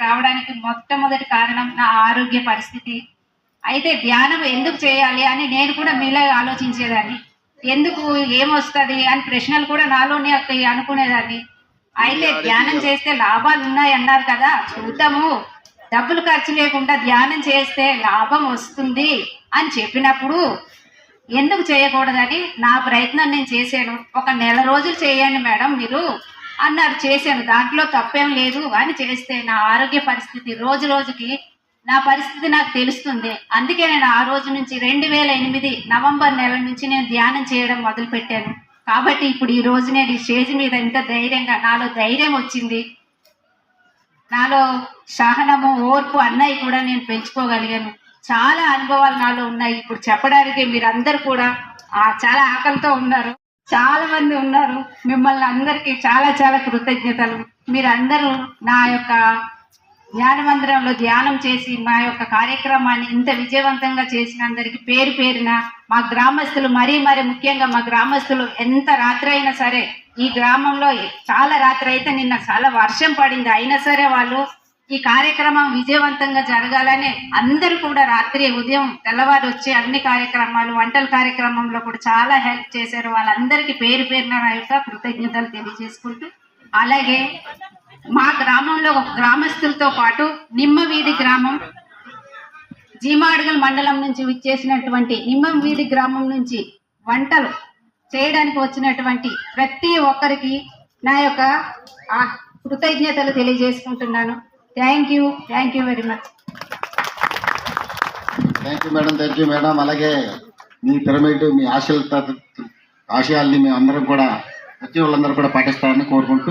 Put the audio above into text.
రావడానికి మొట్టమొదటి కారణం నా ఆరోగ్య పరిస్థితి. అయితే ధ్యానం ఎందుకు చేయాలి అని నేను కూడా మీలో ఆలోచించేదాన్ని. ఎందుకు ఏమొస్తుంది అని ప్రశ్నలు కూడా నాలోనే అనుకునేదాన్ని. అయితే ధ్యానం చేస్తే లాభాలు ఉన్నాయి అన్నారు కదా చూద్దాము. డబ్బులు ఖర్చు లేకుండా ధ్యానం చేస్తే లాభం వస్తుంది అని చెప్పినప్పుడు ఎందుకు చేయకూడదని నా ప్రయత్నం నేను చేశాను. ఒక నెల రోజులు చేయండి మేడం మీరు. అన్నారు చేశాను. దాంట్లో తప్పేం లేదు. అని చేస్తే నా ఆరోగ్య పరిస్థితి రోజు రోజుకి నా పరిస్థితి నాకు తెలుస్తుంది. అందుకే నేను ఆ రోజు నుంచి రెండు వేల ఎనిమిది నవంబర్ నెల నుంచి నేను ధ్యానం చేయడం మొదలుపెట్టాను. కాబట్టి ఇప్పుడు ఈ రోజు నేను ఈ స్టేజ్ మీద ఇంత ధైర్యంగా నాలో ధైర్యం వచ్చింది. నాలో సహనము ఓర్పు అన్నయ్య కూడా నేను పెంచుకోగలిగాను. చాలా అనుభవాలు నాలో ఉన్నాయి. ఇప్పుడు చెప్పడానికి మీరందరూ కూడా చాలా ఆకలితో ఉన్నారు. చాలా మంది ఉన్నారు. మిమ్మల్ని అందరికీ చాలా చాలా కృతజ్ఞతలు. మీరందరూ నా యొక్క ధ్యాన మందిరంలో ధ్యానం చేసి మా యొక్క కార్యక్రమాన్ని ఇంత విజయవంతంగా చేసిన అందరికి పేరు పేరున మా గ్రామస్తులు మరీ మరీ ముఖ్యంగా మా గ్రామస్తులు ఎంత రాత్రి అయినా సరే ఈ గ్రామంలో చాలా రాత్రి అయితే నిన్న చాలా వర్షం పడింది. అయినా సరే వాళ్ళు ఈ కార్యక్రమం విజయవంతంగా జరగాలని అందరూ కూడా రాత్రి ఉదయం తెల్లవారు వచ్చే అన్ని కార్యక్రమాలు వంటల కార్యక్రమంలో కూడా చాలా హెల్ప్ చేశారు. వాళ్ళందరికీ పేరు పేరున నా యొక్క కృతజ్ఞతలు తెలియజేసుకుంటూ అలాగే మా గ్రామంలో గ్రామస్తులతో పాటు నిమ్మ వీధి గ్రామం జీమాడుగల్ మండలం నుంచి విచ్చేసినటువంటి నిమ్మం వీధి గ్రామం నుంచి వంటలు చేయడానికి వచ్చినటువంటి ప్రతి ఒక్కరికి నా యొక్క కృతజ్ఞతలు తెలియజేసుకుంటున్నాను. Thank you thank you very much thank you madam thank you madam అలాగే మీ పిరమిడ్ మీ ఆశయాల ఆశయాల్ని మేము అందరం కూడా వచ్చే వాళ్ళందరూ కూడా పాటిస్తారని కోరుకుంటూ